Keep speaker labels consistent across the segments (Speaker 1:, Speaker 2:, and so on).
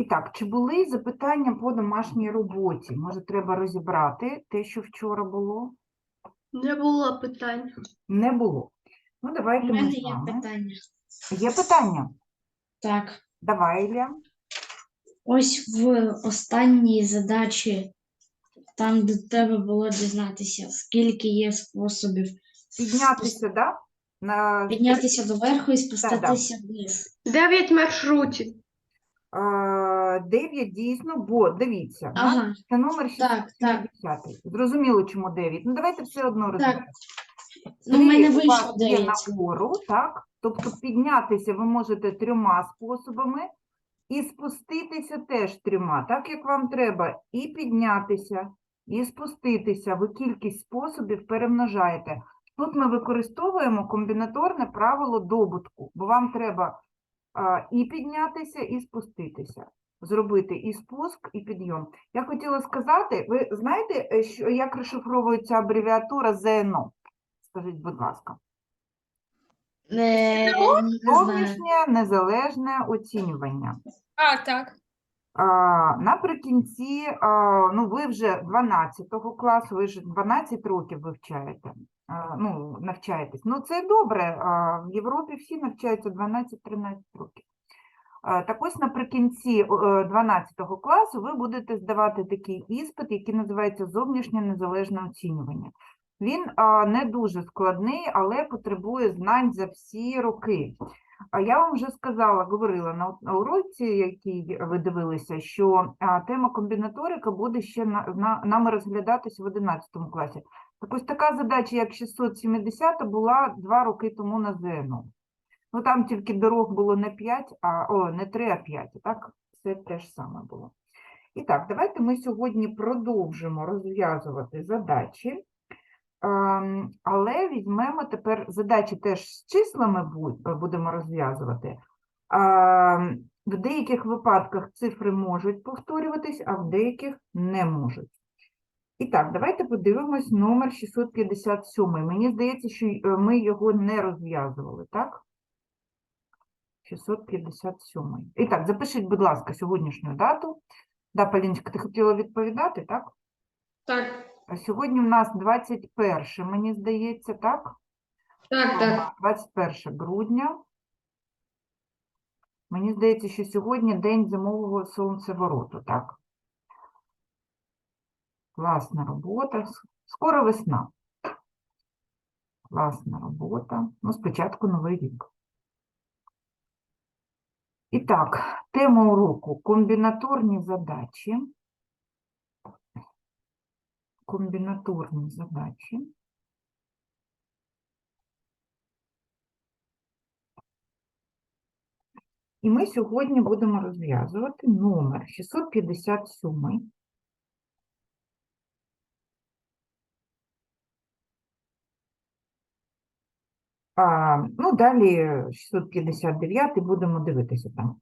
Speaker 1: І так, чи були запитання по домашній роботі? Може, треба розібрати те, що вчора було?
Speaker 2: Не було питань.
Speaker 1: Не було. Ну,
Speaker 3: У
Speaker 1: давайте ми
Speaker 3: мене
Speaker 1: з
Speaker 3: є
Speaker 1: вами.
Speaker 3: питання.
Speaker 1: Є питання?
Speaker 3: Так,
Speaker 1: Давай, Ілля.
Speaker 3: ось в останній задачі, там, де треба було дізнатися, скільки є способів
Speaker 1: Піднятися, да? На
Speaker 3: піднятися доверху і спуститися вниз.
Speaker 2: Дев'ять маршрутів.
Speaker 1: Е, 9 дійсно, бо дивіться,
Speaker 3: Ага,
Speaker 1: це номер
Speaker 3: так, так.
Speaker 1: 60. Зрозуміло, чому 9. Ну, давайте все одно розберемо.
Speaker 3: Ну, в мене вийшло 9.
Speaker 1: нагору, так? Тобто піднятися ви можете трьома способами, і спуститися теж трьома, так як вам треба, і піднятися, і спуститися. Ви кількість способів перемножаєте. Тут ми використовуємо комбінаторне правило добутку, бо вам треба а, і піднятися, і спуститися. Зробити і спуск, і підйом. Я хотіла сказати, ви знаєте, е, що, як розшифровується абревіатура ЗНО? Скажіть, будь ласка.
Speaker 3: Не знаю.
Speaker 1: Зовнішнє незалежне оцінювання.
Speaker 4: А, так.
Speaker 1: А, наприкінці, а, ну ви вже 12 класу, ви ж 12 років вивчаєте, а, ну, навчаєтесь. Ну це добре, а, в Європі всі навчаються 12-13 років. Так ось наприкінці о, е, 12 класу ви будете здавати такий іспит, який називається зовнішнє незалежне оцінювання. Він не дуже складний, але потребує знань за всі роки. А я вам вже сказала, говорила на, уроці, який ви дивилися, що тема комбінаторика буде ще на, нами розглядатись в 11 класі. Так ось така задача, як 670, була два роки тому на ЗНО. Ну там тільки дорог було не 5, а о, не 3, а 5. Так, все те ж саме було. І так, давайте ми сьогодні продовжимо розв'язувати задачі. Ем, Але візьмемо тепер задачі теж з числами будемо розв'язувати. Ем, В деяких випадках цифри можуть повторюватись, а в деяких не можуть. І так, давайте подивимось номер 657. Мені здається, що е, ми його не розв'язували, так? 657. І так, запишіть, будь ласка, сьогоднішню дату. Да, Поліночка, ти хотіла відповідати, так?
Speaker 2: Так,
Speaker 1: А Сьогодні в нас 21, мені здається, так?
Speaker 2: так, так.
Speaker 1: 21 грудня. Мені здається, що сьогодні день зимового сонцевороту, так? Класна робота. Скоро весна. Класна робота. Ну, спочатку новий рік. І так, тема уроку комбінаторні задачі. Комбінаторні задачі. І ми сьогодні будемо розв'язувати номер 657. А, ну, далі 659 будемо дивитися там.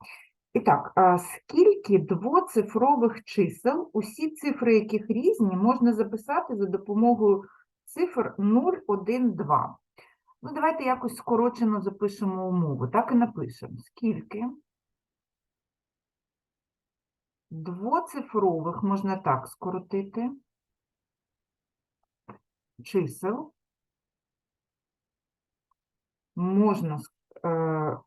Speaker 1: І так, а скільки двоцифрових чисел, усі цифри яких різні, можна записати за допомогою цифр 0, 1, 2? Ну, давайте якось скорочено запишемо умову. Так і напишемо. Скільки двоцифрових, можна так скоротити, чисел можна е,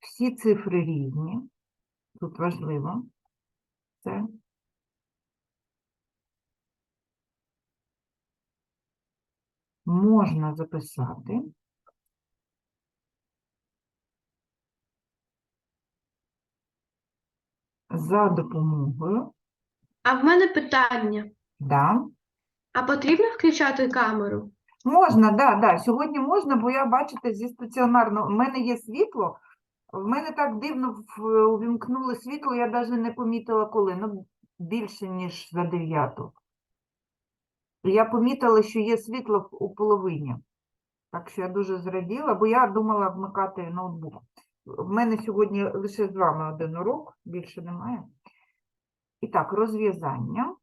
Speaker 1: всі цифри різні. Тут важливо це. Можна записати за допомогою,
Speaker 2: А в мене питання.
Speaker 1: да,
Speaker 2: А потрібно включати камеру?
Speaker 1: Можна, да, да. Сьогодні можна, бо я бачите, зі стаціонарного. У мене є світло. В мене так дивно увімкнули світло, я навіть не помітила коли. Ну, більше, ніж за дев'яту. Я помітила, що є світло у половині. Так що я дуже зраділа, бо я думала вмикати ноутбук. В мене сьогодні лише з вами один урок, більше немає. І так, розв'язання.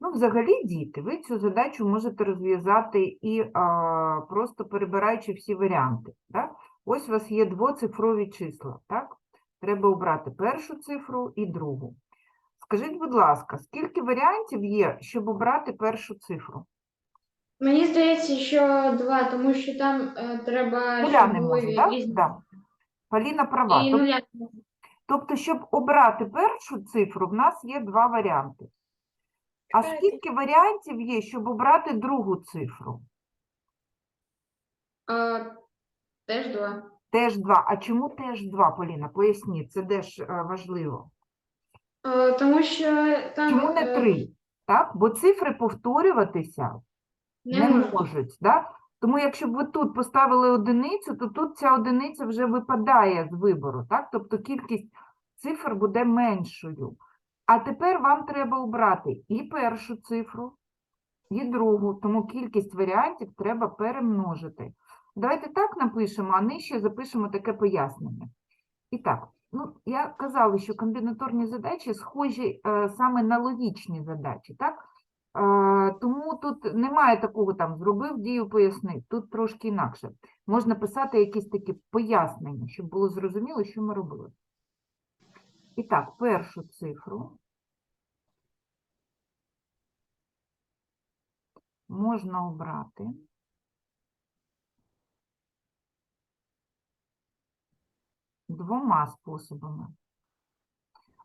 Speaker 1: Ну, взагалі, діти, ви цю задачу можете розв'язати і а, просто перебираючи всі варіанти. Так? Ось у вас є двоцифрові числа. Так? Треба обрати першу цифру і другу. Скажіть, будь ласка, скільки варіантів є, щоб обрати першу цифру?
Speaker 2: Мені здається, що два, тому що там е, треба,
Speaker 1: Нуля не може, так?
Speaker 2: різні.
Speaker 1: Да. Поліна права.
Speaker 2: І нуля.
Speaker 1: Тобто, щоб обрати першу цифру, в нас є два варіанти. А скільки варіантів є, щоб обрати другу цифру?
Speaker 2: Е, теж два.
Speaker 1: Теж два. А чому теж два, Поліна? Поясніть, це теж е, важливо.
Speaker 2: Е, тому що там
Speaker 1: Чому не
Speaker 2: е,
Speaker 1: три? Так? Бо цифри повторюватися
Speaker 2: не,
Speaker 1: не
Speaker 2: можна.
Speaker 1: можуть. Да? Тому якщо б ви тут поставили одиницю, то тут ця одиниця вже випадає з вибору. Так? Тобто кількість цифр буде меншою. А тепер вам треба обрати і першу цифру, і другу, тому кількість варіантів треба перемножити. Давайте так напишемо, а нижче запишемо таке пояснення. І так, ну, я казала, що комбінаторні задачі схожі е, саме на логічні задачі, так? Е, тому тут немає такого там зробив дію, пояснив. Тут трошки інакше. Можна писати якісь такі пояснення, щоб було зрозуміло, що ми робили. І так, першу цифру можна обрати. Двома способами.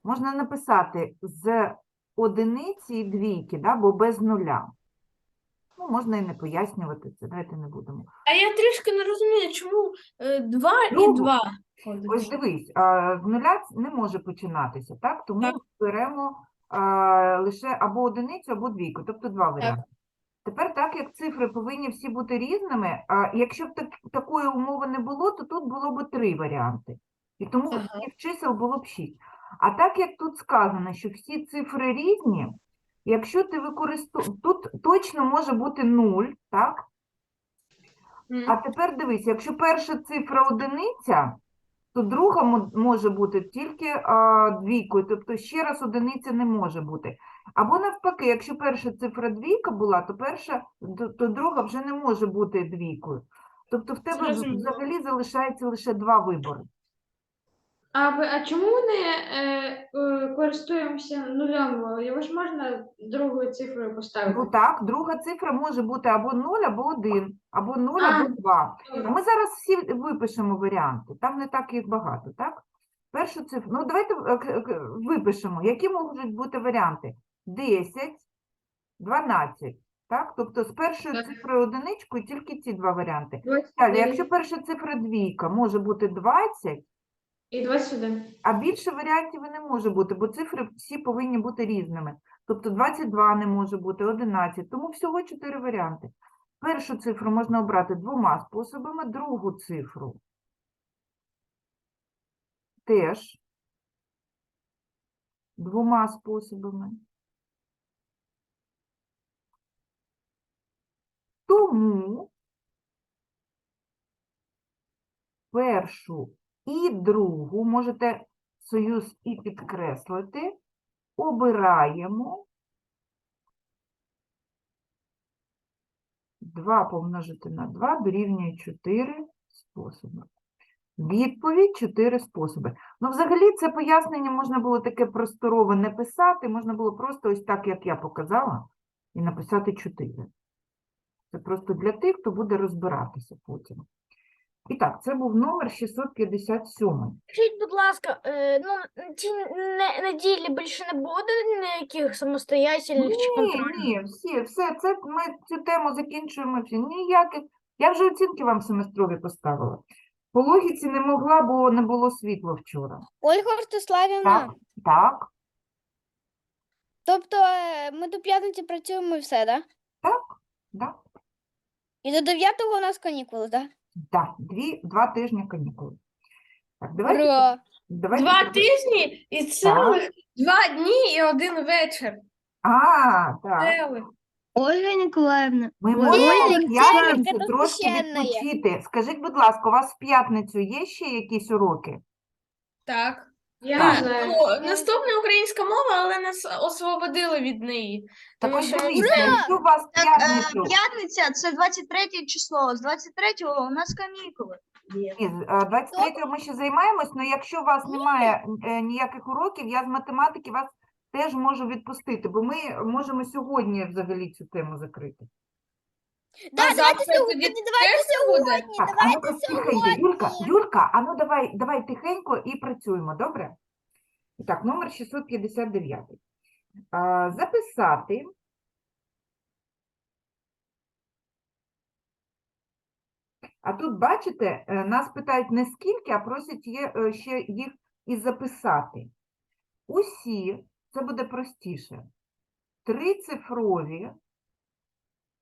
Speaker 1: Можна написати з одиниці і двійки, да, бо без нуля. Ну, можна і не пояснювати це, давайте не будемо.
Speaker 4: А я трішки не розумію, чому е, два
Speaker 1: Ну,
Speaker 4: і два.
Speaker 1: Ось дивись, а, з нуля не може починатися, так? Тому
Speaker 4: Так.
Speaker 1: беремо а, лише або одиницю, або двійку, тобто два варіанти. Тепер, так як цифри повинні всі бути різними, а якщо б так, такої умови не було, то тут було б три варіанти. І тому
Speaker 4: Ага.
Speaker 1: чисел було б шість. А так як тут сказано, що всі цифри різні, якщо ти використовуєш, тут точно може бути нуль, так?
Speaker 2: М.
Speaker 1: А тепер дивись, якщо перша цифра одиниця, то друга може бути тільки а, двійкою, тобто ще раз одиниця не може бути. Або навпаки, якщо перша цифра двійка була, то перша, д- то друга вже не може бути двійкою. Тобто в тебе взагалі залишається лише два вибори.
Speaker 2: А, ви- а чому не е, е, користуємося нулем? Його ж можна другою цифрою поставити.
Speaker 1: Ну так, друга цифра може бути або 0, або 1, або 0,
Speaker 2: А,
Speaker 1: або 2. А
Speaker 2: Добре.
Speaker 1: ми зараз всі випишемо варіанти, там не так їх багато, так? Першу цифру, ну давайте е, к- к- випишемо, які можуть бути варіанти? 10, 12, так? Тобто з першою
Speaker 2: Так.
Speaker 1: цифрою одиничкою тільки ці два варіанти. Далі,
Speaker 2: 21
Speaker 1: якщо перша цифра двійка, може бути 20,
Speaker 2: і 21.
Speaker 1: а більше варіантів і не може бути, бо цифри всі повинні бути різними. Тобто 22 не може бути, 11, тому всього 4 варіанти. Першу цифру можна обрати двома способами, другу цифру теж двома способами. Тому першу і другу можете союз і підкреслити, обираємо 2 помножити на 2 дорівнює 4 способи. Відповідь 4 способи. Ну, взагалі, це пояснення можна було таке просторове не писати, можна було просто ось так, як я показала, і написати 4. Це просто для тих, хто буде розбиратися потім. І так, це був номер 657.
Speaker 4: Скажіть, будь ласка, е, ну ці не- неділі більше не буде ніяких самостоятельних чи
Speaker 1: Ні,
Speaker 4: контрольних?
Speaker 1: ні, всі, все, це ми цю тему закінчуємо. всі. Ніяких. Я вже оцінки вам семестрові поставила. По логіці не могла, бо не було світла вчора.
Speaker 5: Ольга Ростиславівна,
Speaker 1: Так, так,
Speaker 5: тобто е, ми до п'ятниці працюємо і все, да?
Speaker 1: так,
Speaker 5: І до 9-го у нас канікули, да?
Speaker 1: Так. Дві, два тижні канікули. Так, давайте,
Speaker 5: Ура!
Speaker 1: давайте
Speaker 4: Два
Speaker 1: про-
Speaker 4: тижні і цілих два дні і один вечір.
Speaker 1: А, так.
Speaker 4: Цілих.
Speaker 3: Ольга Ніколаївна,
Speaker 1: Ми
Speaker 3: Ой,
Speaker 1: можемо в п'ятницю
Speaker 5: це
Speaker 1: трошки відпочити. Скажіть, будь ласка, у вас в п'ятницю є ще якісь уроки?
Speaker 4: Так.
Speaker 2: Я
Speaker 1: Так.
Speaker 2: не знаю.
Speaker 6: Ну, наступна українська мова, але нас освободили від неї.
Speaker 1: Так
Speaker 6: Тому
Speaker 1: ось
Speaker 6: що ми
Speaker 1: дивіться, якщо у вас
Speaker 3: Так, е,
Speaker 1: п'ятницю,
Speaker 3: п'ятниця це 23 число. З 23-го у нас канікули.
Speaker 1: Ні, з, е, 23-го ми ще займаємось, але якщо у вас немає е, ніяких уроків, я з математики вас теж можу відпустити, бо ми можемо сьогодні взагалі цю тему закрити.
Speaker 5: Да,
Speaker 6: А
Speaker 5: давайте
Speaker 6: завтра
Speaker 5: сьогодні, давайте
Speaker 6: теж буде?
Speaker 5: сьогодні,
Speaker 1: Так, а
Speaker 5: давайте
Speaker 1: ну-ка тихенько,
Speaker 5: сьогодні.
Speaker 1: Юлька, а ну давай, давай тихенько і працюємо, добре? І Так, номер 659. А, записати А тут, бачите, е, нас питають не скільки, а просять є, е, ще їх і записати. Усі, це буде простіше, трицифрові,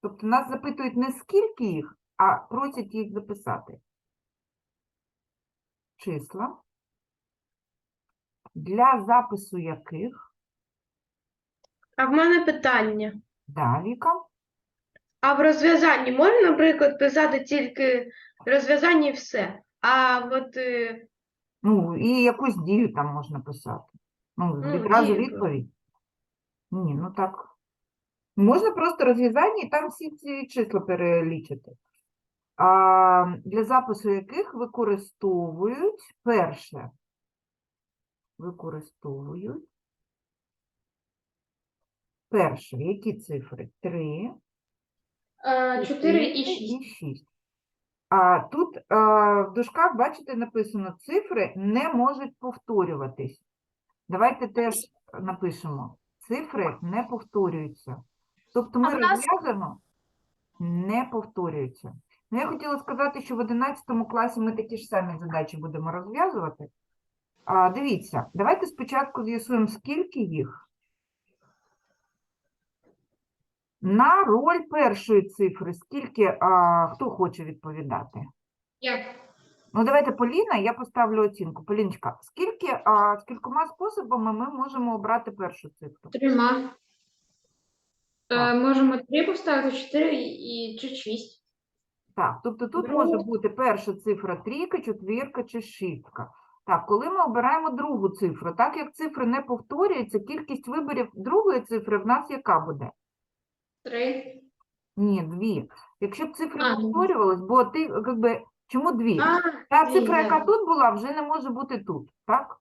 Speaker 1: тобто нас запитують не скільки їх, а просять їх записати. Числа, для запису яких,
Speaker 2: А в мене питання.
Speaker 1: да, Віка,
Speaker 2: А в розв'язанні можна, наприклад, писати тільки розв'язання і все. А от е,
Speaker 1: ну, і якусь дію там можна писати. Ну,
Speaker 2: Ну,
Speaker 1: відразу відповідь. Ні, ну так. Можна просто розв'язання і там всі ці числа перелічити. А, для запису яких використовують перше. Використовують. Перше, які цифри? 3,
Speaker 2: е, 4 і 6.
Speaker 1: і 6. А тут а, в дужках, бачите, написано, цифри не можуть повторюватись. Давайте теж напишемо. Цифри не повторюються. Тобто ми
Speaker 4: А нас-
Speaker 1: розв'язуємо, не повторюються. Ну, я хотіла сказати, що в 11 класі ми такі ж самі задачі будемо розв'язувати. А, дивіться, давайте спочатку з'ясуємо, скільки їх. На роль першої цифри, скільки, а, хто хоче відповідати?
Speaker 2: Як?
Speaker 1: Ну, давайте Поліна, я поставлю оцінку. Поліночка, скільки, а, скількома способами ми можемо обрати першу цифру?
Speaker 2: Трьома. Е, можемо 3 поставити, 4 і, чи 6.
Speaker 1: Так, тобто тут може бути перша цифра трійка, четвірка чи шістка. Так, коли ми обираємо другу цифру, так як цифри не повторюються, кількість виборів другої цифри в нас яка буде?
Speaker 2: 3.
Speaker 1: Ні, дві. Якщо б цифри
Speaker 2: А, ну.
Speaker 1: повторювались, бо ти, якби, чому дві?
Speaker 2: А,
Speaker 1: Та
Speaker 2: дві,
Speaker 1: цифра, яка тут була, вже не може бути тут, так?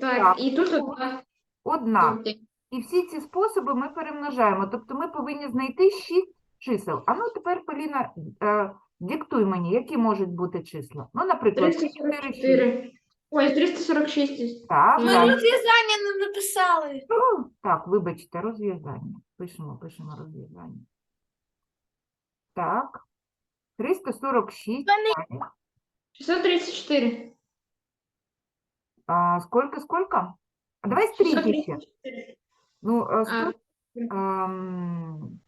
Speaker 2: так,
Speaker 1: Так.
Speaker 2: і тут одна.
Speaker 1: Одна.
Speaker 2: Тобто,
Speaker 1: І всі ці способи ми перемножаємо. Тобто ми повинні знайти шість чисел. А ну тепер, Поліна, е, диктуй мені, які можуть бути числа. Ну, наприклад, 4, 6.
Speaker 2: 344. Ой, 346.
Speaker 1: Так,
Speaker 2: Ми
Speaker 6: розв'язання не написали.
Speaker 1: Ну, Так, вибачте, розв'язання. Пишемо, пишемо розв'язання. Так. 346. далі.
Speaker 2: 634.
Speaker 1: А, сколько, сколько? А давай стрійки ще.
Speaker 2: 634.
Speaker 1: Ну, а,
Speaker 2: А,
Speaker 1: сто- ем,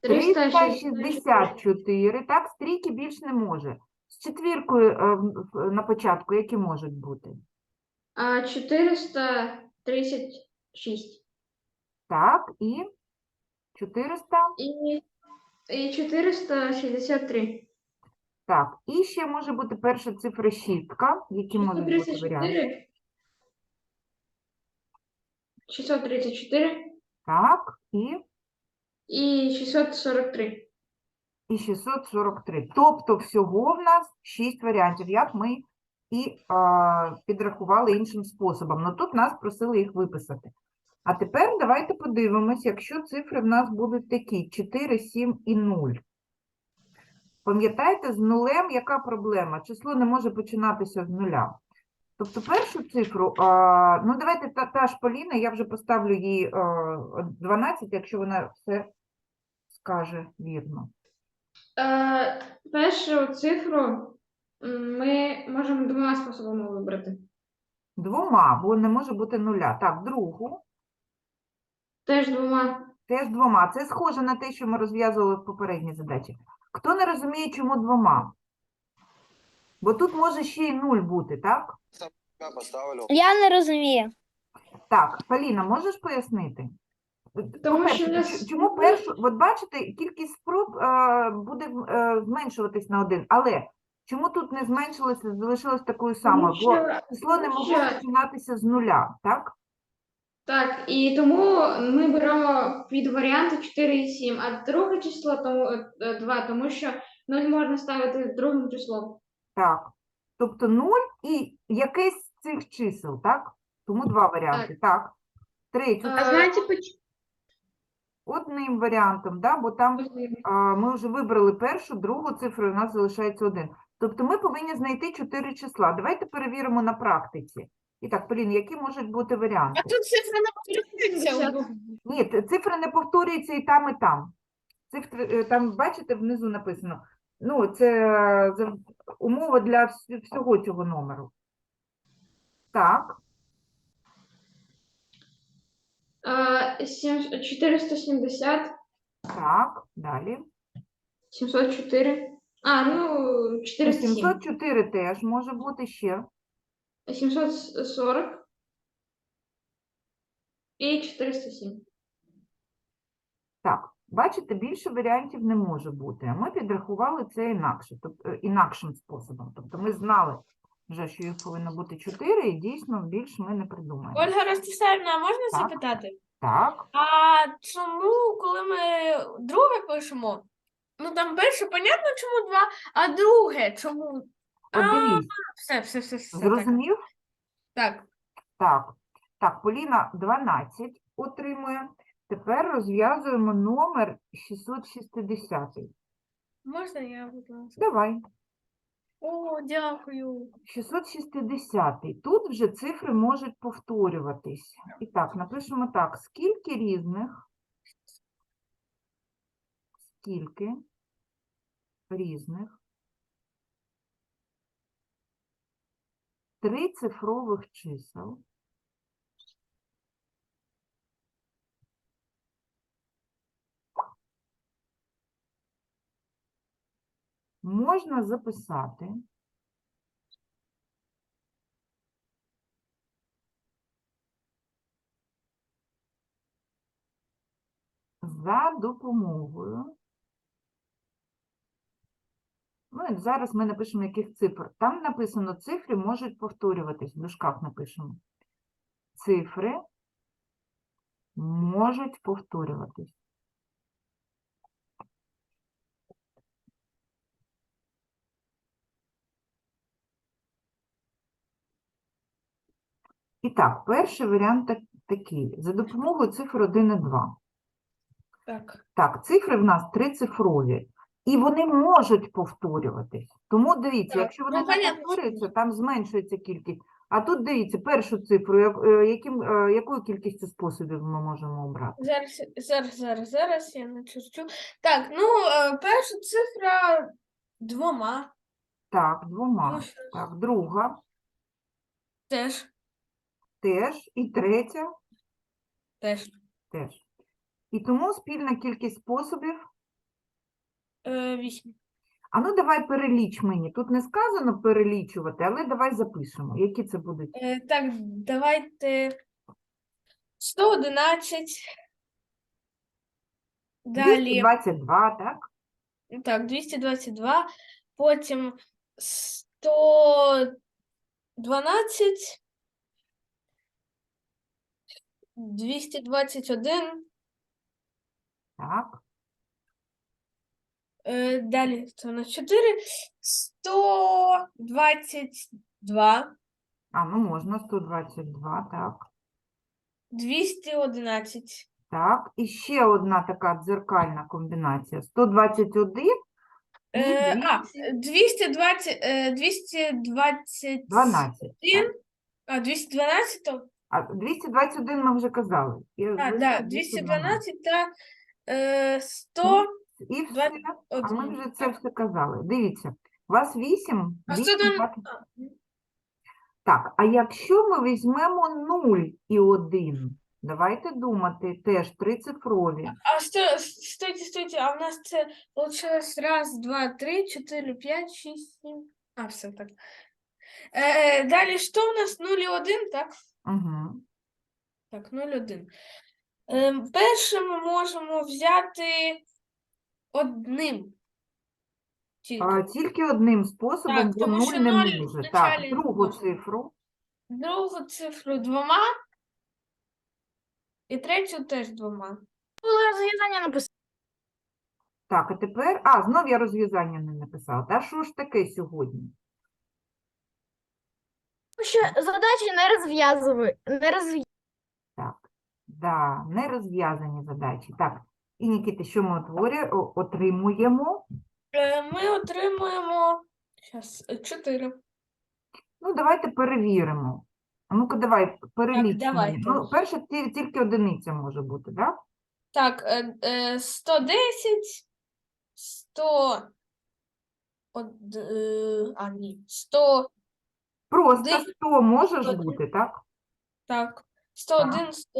Speaker 2: 360.
Speaker 1: 364, так, стрійки більш не може. З четвіркою е, в- в- на початку, які можуть бути?
Speaker 2: А, 436.
Speaker 1: Так, і 400,
Speaker 2: І, і 463.
Speaker 1: так, і ще може бути перша цифра шістка, які можуть бути варіанти.
Speaker 2: 634. 634
Speaker 1: Так, і,
Speaker 2: і 643.
Speaker 1: і 643. Тобто всього в нас 6 варіантів, як ми і а, підрахували іншим способом. Ну тут нас просили їх виписати. А тепер давайте подивимось, якщо цифри в нас будуть такі 4, 7 і 0. Пам'ятаєте, з нулем яка проблема? Число не може починатися з нуля. Тобто першу цифру, а, ну давайте та, та ж Поліна, я вже поставлю їй а, 12, якщо вона все скаже вірно.
Speaker 2: Е, першу цифру ми можемо двома способами вибрати.
Speaker 1: Двома, бо не може бути нуля. Так, другу
Speaker 2: Теж двома.
Speaker 1: теж двома. Це схоже на те, що ми розв'язували в попередній задачі. Хто не розуміє, чому двома? Бо тут може ще й нуль бути, так?
Speaker 7: поставлю.
Speaker 5: Я не розумію.
Speaker 1: Так, Поліна, можеш пояснити?
Speaker 2: Тому
Speaker 1: По-перше,
Speaker 2: що в нас
Speaker 1: чому першу, от бачите, кількість спроб е, буде е, зменшуватись на один, але Чому тут не зменшилося, залишилось такою самою? Бо
Speaker 2: що-
Speaker 1: число не
Speaker 2: тому
Speaker 1: могло
Speaker 2: що-
Speaker 1: починатися з нуля, так?
Speaker 2: Так, і тому ми беремо під варіанти 4 і 7, а друге число тому, 2, тому що 0 можна ставити другим числом.
Speaker 1: Так. Тобто 0 і якесь з цих чисел, так? Тому два варіанти. Так. Третю.
Speaker 2: А знаєте, поч-
Speaker 1: Одним варіантом, да? бо там а, ми вже вибрали першу, другу цифру, і у нас залишається один. Тобто ми повинні знайти чотири числа. Давайте перевіримо на практиці. І так, Полін, які можуть бути варіанти?
Speaker 6: А тут цифра не повторюється.
Speaker 1: Ні, цифри не повторюються і там, і там. Цифри, е, там, бачите, внизу написано. Ну, це е, умова для вс- всього цього номеру. Так,
Speaker 2: Е, сім- 470,
Speaker 1: так, далі.
Speaker 2: 704. А, ну, 407.
Speaker 1: 704 теж може бути ще.
Speaker 2: 740 і 407.
Speaker 1: Так, бачите, більше варіантів не може бути. А ми підрахували це інакше, тобто інакшим способом. Тобто ми знали вже, що їх повинно бути 4, і дійсно більше ми не придумаємо.
Speaker 6: Ольга Ростиславівна, а можна
Speaker 1: Так.
Speaker 6: запитати?
Speaker 1: Так,
Speaker 6: А чому, коли ми друге пишемо? Ну там перше, понятно, чому два, а друге чому?
Speaker 1: от дивіться,
Speaker 6: Все, все, все, все.
Speaker 1: Зрозумів?
Speaker 6: так.
Speaker 1: Так, так, Поліна 12 отримує. Тепер розв'язуємо номер 660.
Speaker 6: Можна я, будь ласка?
Speaker 1: Давай.
Speaker 6: О, дякую.
Speaker 1: 660. Тут вже цифри можуть повторюватись. І так, напишемо так. Скільки різних? Скільки різних трицифрових чисел можна записати за допомогою. Ну, і зараз ми напишемо яких цифр. Там написано цифри можуть повторюватись, в дужках напишемо. Цифри можуть повторюватись. І так, перший варіант так- такий. За допомогою цифр 1 і 2.
Speaker 6: Так.
Speaker 1: Так, цифри в нас трицифрові, і вони можуть повторюватись. Тому дивіться,
Speaker 6: Так,
Speaker 1: якщо вони
Speaker 6: ну,
Speaker 1: не
Speaker 6: понятно, що
Speaker 1: повторюються, там зменшується кількість. А тут дивіться, першу цифру, як- е, яким, е, якою кількістю способів ми можемо обрати?
Speaker 6: Зараз, зараз, зараз, зараз я не чувствую. Так, ну, е, перша цифра двома.
Speaker 1: Так, двома.
Speaker 6: Ну, що
Speaker 1: Так, друга
Speaker 6: Теж,
Speaker 1: теж, і третя
Speaker 6: теж.
Speaker 1: теж. І тому спільна кількість способів.
Speaker 6: Е, вісім.
Speaker 1: А ну давай переліч мені. Тут не сказано перелічувати, але давай запишемо. Які це будуть?
Speaker 6: Е, так, давайте 111. Далі,
Speaker 1: 222, так?
Speaker 6: так, 222, потім 112, 221,
Speaker 1: Так.
Speaker 6: е, далі це у нас 4, 122,
Speaker 1: А, ну можна 122, так.
Speaker 6: 211,
Speaker 1: Так, і ще одна така дзеркальна комбінація. 121 і
Speaker 6: е, а, 220, е, 220,
Speaker 1: 12. так.
Speaker 6: а, 212, то
Speaker 1: А 221 ми вже казали. І
Speaker 6: А, да,
Speaker 1: 212.
Speaker 6: 212 та е, 100.
Speaker 1: І все, а ми вже це все казали. Дивіться, у вас 8,
Speaker 6: А
Speaker 1: 8,
Speaker 6: 112
Speaker 1: Так, а якщо ми візьмемо 0 і 1, давайте думати, теж трицифрові.
Speaker 6: А сто, стойте, стойте, а у нас це получилось раз, два, три, чотири, п'ять, шість, сім. А, все так. Е, далі що у нас 0 і 1, так?
Speaker 1: Угу.
Speaker 6: Так, 0, 1. Е, перше ми можемо взяти одним. Тільки.
Speaker 1: А, тільки одним способом,
Speaker 6: Так,
Speaker 1: бо
Speaker 6: тому
Speaker 1: нуль
Speaker 6: що
Speaker 1: не може. Так,
Speaker 6: вначалі не
Speaker 1: другу
Speaker 6: може.
Speaker 1: цифру.
Speaker 6: Другу цифру двома. І третю теж двома.
Speaker 4: Було розв'язання написати.
Speaker 1: Так, а тепер. А, знов я розв'язання не написала. Та що ж таке сьогодні?
Speaker 4: Що задачі не розв'язую. Не розв'язую.
Speaker 1: Так, да, не розв'язані задачі. Так, і Нікіти, що ми отворі- отримуємо?
Speaker 6: Е, Ми отримуємо щас, е, чотири.
Speaker 1: Ну, давайте перевіримо. А ну-ка, давай, переліч мені.
Speaker 6: давайте.
Speaker 1: Ну, перше, тільки одиниця може бути, так?
Speaker 6: Так, е, е, 110, 100, од, а ні, 100,
Speaker 1: Просто
Speaker 6: Десь
Speaker 1: 100 може ж
Speaker 6: один.
Speaker 1: бути, так?
Speaker 6: так, 101, 100.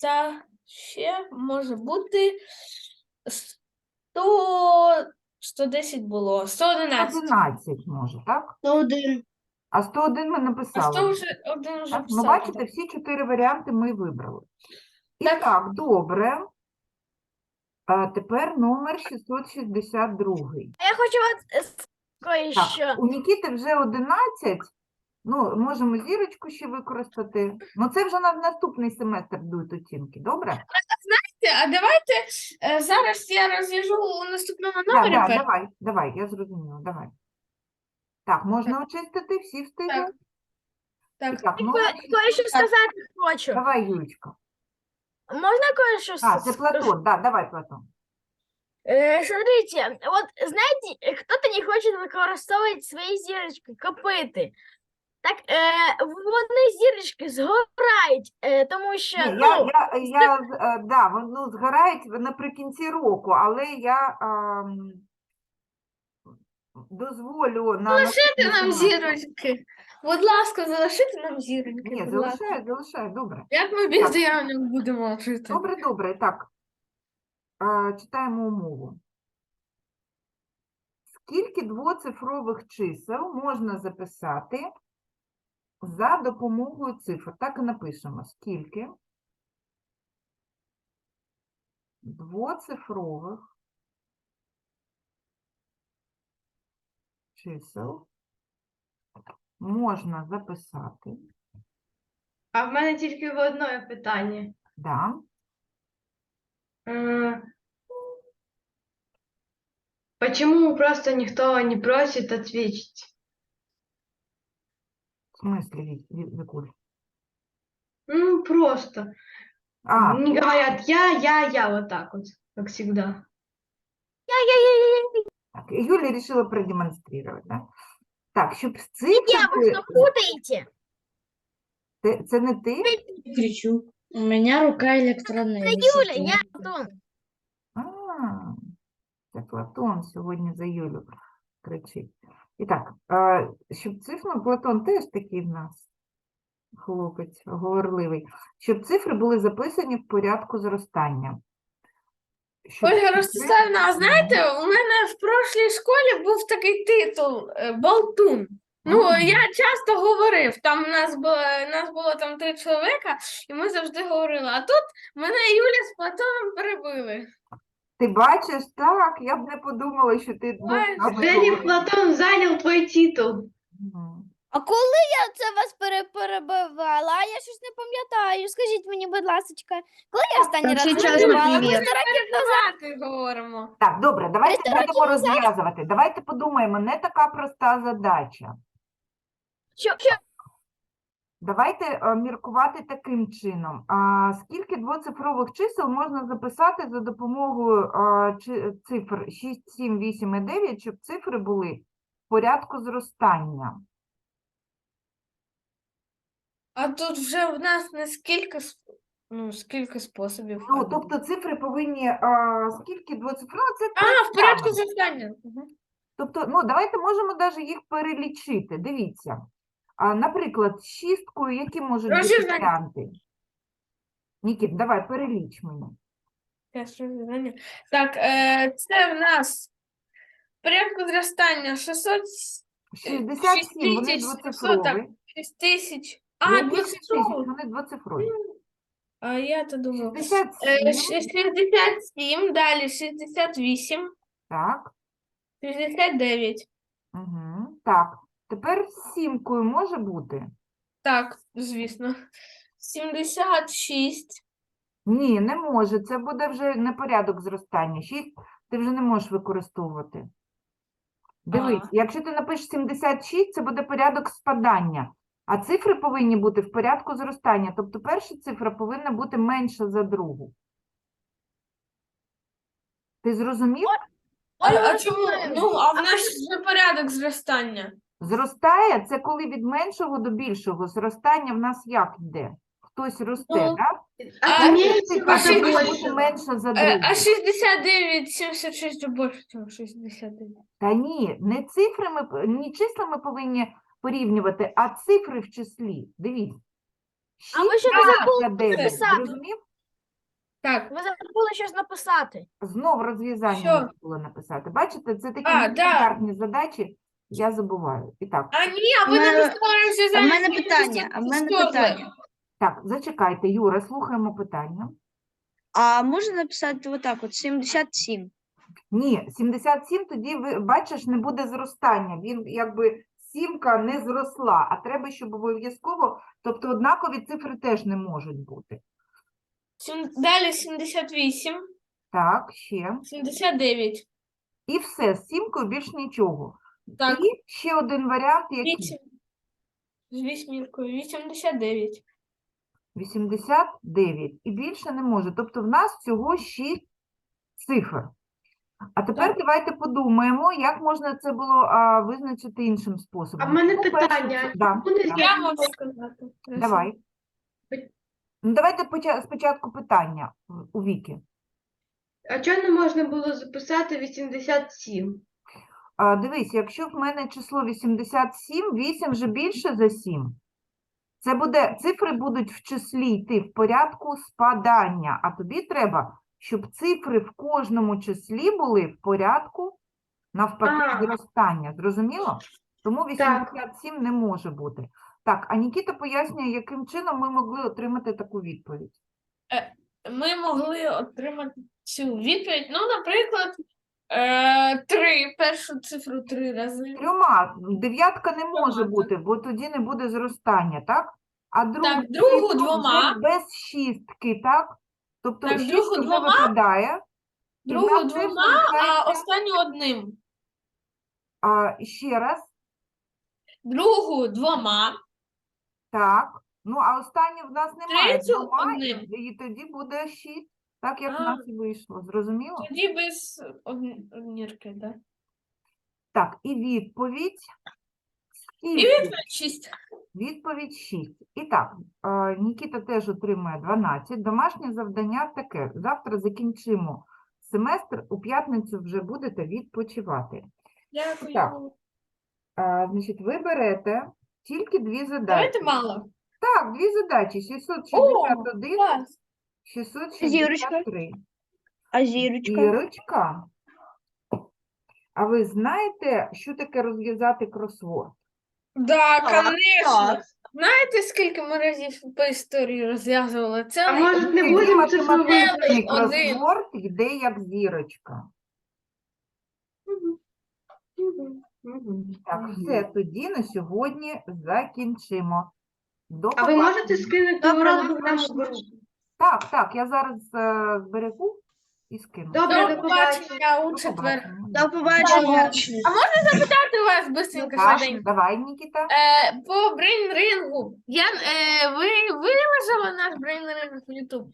Speaker 6: Та ще може бути 100, 110 було, 111.
Speaker 1: 11 може, так?
Speaker 3: 101.
Speaker 1: А 101 ми
Speaker 6: А
Speaker 1: написали.
Speaker 6: 100 вже один вже
Speaker 1: Так, ну,
Speaker 6: писали.
Speaker 1: бачите, всі чотири варіанти ми вибрали. І
Speaker 6: Так.
Speaker 1: так, добре. А тепер номер 662.
Speaker 4: А я хочу вас е,
Speaker 1: Так,
Speaker 4: що.
Speaker 1: у Нікіти вже 11. Ну, можемо зірочку ще використати. Ну, це вже на наступний семестр будуть оцінки, добре?
Speaker 6: А давайте е, зараз я розв'яжу у наступному
Speaker 1: Так,
Speaker 6: номері.
Speaker 1: да,
Speaker 6: пер-
Speaker 1: давай, давай, я зрозуміла, давай. Так, можна очистити, всі встигли?
Speaker 6: Так, Так,
Speaker 1: так,
Speaker 4: Ко- Кое-що
Speaker 1: 662.
Speaker 4: сказати хочу.
Speaker 1: Давай, Юлечка.
Speaker 4: Можна кое-що
Speaker 1: А, це
Speaker 4: скажу?
Speaker 1: Платон, да, давай, Платон.
Speaker 4: Э, смотрите, вот знаете, э, кто-то не хочет використовувати свої зірочки, копити. Так, е, вони зірочки згорають, е, тому що,
Speaker 1: Ні,
Speaker 4: ну,
Speaker 1: я, я, я, е, да, воно згорають наприкінці року, але я ем, дозволю на
Speaker 6: залишити
Speaker 1: наступний
Speaker 6: нам
Speaker 1: семестр.
Speaker 6: зірочки. Будь ласка, залишити нам зірочки.
Speaker 1: Ні,
Speaker 6: будь ласка.
Speaker 1: залишаю, залишаю, добре.
Speaker 6: Як ми без зірок будемо жити?
Speaker 1: Добре, добре. Так, читаємо умову. Скільки двоцифрових чисел можна записати за допомогою цифр? Так і напишемо. Скільки двоцифрових чисел можна записати?
Speaker 7: А в мене тільки в одне питання.
Speaker 1: Да.
Speaker 7: Е, Почему просто никто не просит ответить?
Speaker 1: В смысле, Ві- Ві- Вікуль?
Speaker 7: Ну, просто.
Speaker 1: А,
Speaker 7: Не говорят я, я, я, вот так вот, как всегда.
Speaker 1: Так, Юля решила продемонстрировать, да? Так, щоб з
Speaker 4: я, ви
Speaker 1: цифрами...
Speaker 4: що путаєте?
Speaker 1: Це, це не ти?
Speaker 5: Кричу. У меня рука электронная.
Speaker 4: Це Юля,
Speaker 5: я
Speaker 4: Антон.
Speaker 1: А, це Платон сьогодні за Юлю кричить. І так, е, щоб цифри, ну, Платон теж такий в нас хлопець говорливий, щоб цифри були записані в порядку зростання. Щоб
Speaker 6: Ольга
Speaker 1: цифри-
Speaker 6: Ростиславівна, а знаєте, у мене в прошлій школі був такий титул е, Болтун. Ну, я часто говорив, там у нас було, нас було там три чоловіка, і ми завжди говорили. А тут мене Юля з Платоном перебили.
Speaker 1: Ти бачиш, так, я б не подумала, що ти був
Speaker 6: Ой,
Speaker 1: саме
Speaker 7: Женя
Speaker 1: говорливий.
Speaker 7: Платон занял твой титул.
Speaker 1: Мгм.
Speaker 5: А коли я це вас пере- перебивала? Я щось не пам'ятаю. Скажіть мені, будь ласка, коли я останній раз перебивала? років назад.
Speaker 6: Говоримо.
Speaker 1: Так, добре, давайте будемо розв'язувати. Давайте подумаємо, не така проста задача.
Speaker 4: Що, що?
Speaker 1: Давайте е, міркувати таким чином. А, скільки двоцифрових чисел можна записати за допомогою а, чи- цифр 6, 7, 8 і 9, щоб цифри були в порядку зростання?
Speaker 6: А тут вже в нас не скільки, ну, скільки способів.
Speaker 1: Ну, тобто цифри повинні, а, скільки двоцифрових, це
Speaker 6: А, в порядку завдання.
Speaker 1: Тобто, ну, давайте можемо навіть їх перелічити. Дивіться. А, наприклад, з шісткою, які можуть бути варіанти? Нікіт, давай, переліч мені.
Speaker 6: Теж розв'язання. Так, е, це в нас порядку зростання 600,
Speaker 1: 67, вони
Speaker 6: 6700, так.
Speaker 1: двоцифрові.
Speaker 6: 6 тисяч. А,
Speaker 1: Не 10 тисяч,
Speaker 6: двоцифрових.
Speaker 1: вони двоцифрові.
Speaker 6: А я то думав.
Speaker 1: 67,
Speaker 6: Е, щ- 67, далі 68,
Speaker 1: Так.
Speaker 6: 69.
Speaker 1: Угу. Так. Тепер з сімкою може бути?
Speaker 6: Так, звісно. 76.
Speaker 1: Ні, не може. Це буде вже не порядок зростання. 6 ти вже не можеш використовувати. Дивись,
Speaker 6: А.
Speaker 1: якщо ти напишеш 76, це буде порядок спадання. А цифри повинні бути в порядку зростання. Тобто перша цифра повинна бути менша за другу. Ти зрозумів?
Speaker 6: А, а чому? Ну, а в нас же порядок зростання.
Speaker 1: Зростає це коли від меншого до більшого. Зростання в нас як йде? Хтось росте,
Speaker 6: Ну,
Speaker 1: так?
Speaker 6: А, а ще-
Speaker 1: повинна бути за
Speaker 6: Е. А 69, 76 більше, ніж 69.
Speaker 1: Та ні, не цифрами, п- не числами повинні порівнювати, а цифри в числі. Дивіться.
Speaker 4: А не забули написати?
Speaker 1: зрозумів?
Speaker 6: Так,
Speaker 4: Ви забули щось написати.
Speaker 1: Знов розв'язання
Speaker 6: Що?
Speaker 1: було написати. Бачите, це такі
Speaker 6: А, да.
Speaker 1: нестандартні задачі, я забуваю. І так,
Speaker 6: а ні, а ви
Speaker 3: У мене-
Speaker 6: написали
Speaker 3: А в мене питання, а в мене питання.
Speaker 1: так, зачекайте, Юра, слухаємо питання.
Speaker 3: А можна написати отак, от 77?
Speaker 1: Ні, 77 тоді, ви, бачиш, не буде зростання. Він якби сімка не зросла, а треба, щоб обов'язково, тобто однакові цифри теж не можуть бути.
Speaker 6: Сім- Далі 78,
Speaker 1: Так, ще.
Speaker 6: 79.
Speaker 1: І все, з сімкою більш нічого.
Speaker 6: Так,
Speaker 1: І ще один варіант, який
Speaker 6: 8. З вісьміркою, 89.
Speaker 1: 89. І більше не може. Тобто в нас всього 6 цифр. А тепер
Speaker 6: Так.
Speaker 1: давайте подумаємо, як можна це було а, визначити іншим способом.
Speaker 7: А в мене
Speaker 1: Ну, перше,
Speaker 7: питання.
Speaker 1: Да,
Speaker 7: Вони
Speaker 1: да.
Speaker 6: Я можу сказати.
Speaker 1: Давай. Ну, давайте поча- спочатку питання у Віки.
Speaker 7: А чого не можна було записати 87?
Speaker 1: А, дивись, якщо в мене число 87, 8 вже більше за 7. Це буде, цифри будуть в числі йти в порядку спадання, а тобі треба, щоб цифри в кожному числі були в порядку навпаки зростання. Зрозуміло? Тому 87 не може бути. Так, а Нікіта пояснює, яким чином ми могли отримати таку відповідь.
Speaker 6: Ми могли отримати цю відповідь. Ну, наприклад, е, 3, першу цифру 3 рази.
Speaker 1: Трьома. Дев'ятка не може бути, бо тоді не буде зростання, так? А другу,
Speaker 6: Так, другу
Speaker 1: цифру вже
Speaker 6: двома.
Speaker 1: без шістки, так? Тобто
Speaker 6: Так,
Speaker 1: шістка
Speaker 6: другу
Speaker 1: вже
Speaker 6: двома,
Speaker 1: випадає. і
Speaker 6: Другу
Speaker 1: теж
Speaker 6: двома, а
Speaker 1: залишається,
Speaker 6: останню одним.
Speaker 1: а, ще раз,
Speaker 6: Другу двома,
Speaker 1: так. Ну, а останнє в нас немає.
Speaker 6: Третю
Speaker 1: Двома,
Speaker 6: одним.
Speaker 1: і тоді буде шість, так як в нас і вийшло. Зрозуміло?
Speaker 6: тоді без одн- однірки, да?
Speaker 1: Так, і відповідь.
Speaker 6: І
Speaker 1: Скільки?
Speaker 6: відповідь 6.
Speaker 1: Відповідь 6. І так, е, Нікіта теж отримує 12. Домашнє завдання таке. Завтра закінчимо семестр, у п'ятницю вже будете відпочивати.
Speaker 6: Дякую.
Speaker 1: Так. Е, Значить, ви берете тільки дві задачі.
Speaker 6: Давайте мало.
Speaker 1: Так, дві задачі. 661,
Speaker 6: Клас.
Speaker 1: 663.
Speaker 3: А зірочка?
Speaker 1: Ірочка, а ви знаєте, що таке розв'язати кросворд?
Speaker 6: Да, конечно. Знаєте, скільки ми разів по історії розв'язували? Це
Speaker 7: А може не
Speaker 1: Такий
Speaker 7: будемо
Speaker 1: математичний
Speaker 6: Один.
Speaker 1: кросворд йде як зірочка. Так, все, тоді на сьогодні закінчимо. До
Speaker 7: А ви
Speaker 1: побачення.
Speaker 7: можете скинути
Speaker 3: Добре,
Speaker 7: в нашу групу?
Speaker 1: Так, так, я зараз е, зберегу і скину.
Speaker 7: Добре,
Speaker 6: до
Speaker 7: побачення.
Speaker 6: у
Speaker 1: До
Speaker 6: четвер.
Speaker 1: побачення.
Speaker 3: До побачення.
Speaker 6: Запитати вас быстренько
Speaker 1: Так,
Speaker 6: швиденько.
Speaker 1: давай, Нікіта.
Speaker 6: Е, по брейнрингу. Я, е, ви виложили наш брейн ринг в YouTube?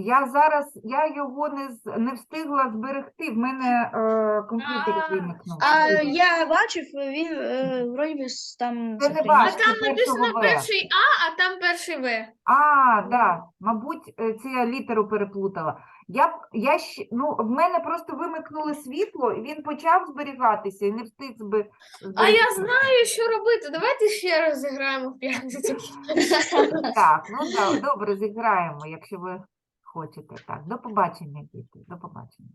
Speaker 1: Я зараз, я його не, з- не встигла зберегти, в мене е, комп'ютер
Speaker 6: А,
Speaker 1: виникнув.
Speaker 3: А я бачив, він е, вроді би с- там
Speaker 1: Це не ваш.
Speaker 6: А там
Speaker 1: першого
Speaker 6: написано
Speaker 1: В.
Speaker 6: перший А, а там перший В.
Speaker 1: А, да, мабуть, е, це я літеру переплутала. Я, б- я ще, ну, в мене просто вимикнуло світло, і він почав зберігатися і не встиг би.
Speaker 6: А я знаю, що робити. Давайте ще раз зіграємо в п'ятницю.
Speaker 1: Так, ну да, добре, зіграємо, якщо ви хочете. Так, до побачення, діти, до побачення.